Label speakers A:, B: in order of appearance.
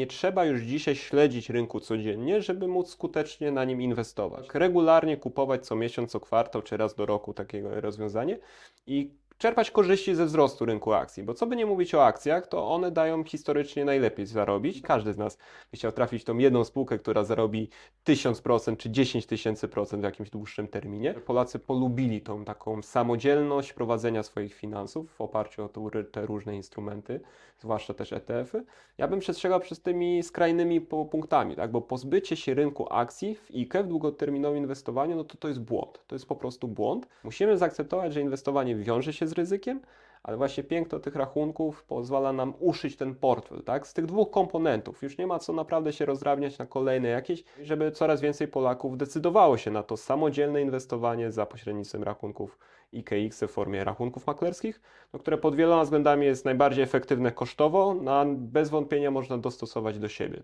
A: nie trzeba już dzisiaj śledzić rynku codziennie, żeby móc skutecznie na nim inwestować. Regularnie kupować co miesiąc, co kwartał czy raz do roku takiego rozwiązanie i czerpać korzyści ze wzrostu rynku akcji, bo co by nie mówić o akcjach, to one dają historycznie najlepiej zarobić. Każdy z nas by chciał trafić w tą jedną spółkę, która zarobi 1000% czy 10 tysięcy procent w jakimś dłuższym terminie. Polacy polubili tą taką samodzielność prowadzenia swoich finansów w oparciu o te różne instrumenty, zwłaszcza też ETF-y. Ja bym przestrzegał przez tymi skrajnymi punktami, tak? bo pozbycie się rynku akcji w IKE, w długoterminowym inwestowaniu, no to to jest błąd. To jest po prostu błąd. Musimy zaakceptować, że inwestowanie wiąże się z ryzykiem, ale właśnie piękno tych rachunków pozwala nam uszyć ten portfel, tak? Z tych dwóch komponentów. Już nie ma co naprawdę się rozdrabniać na kolejne jakieś, żeby coraz więcej Polaków decydowało się na to samodzielne inwestowanie za pośrednictwem rachunków IKX w formie rachunków maklerskich, no, które pod wieloma względami jest najbardziej efektywne kosztowo, no, a bez wątpienia można dostosować do siebie.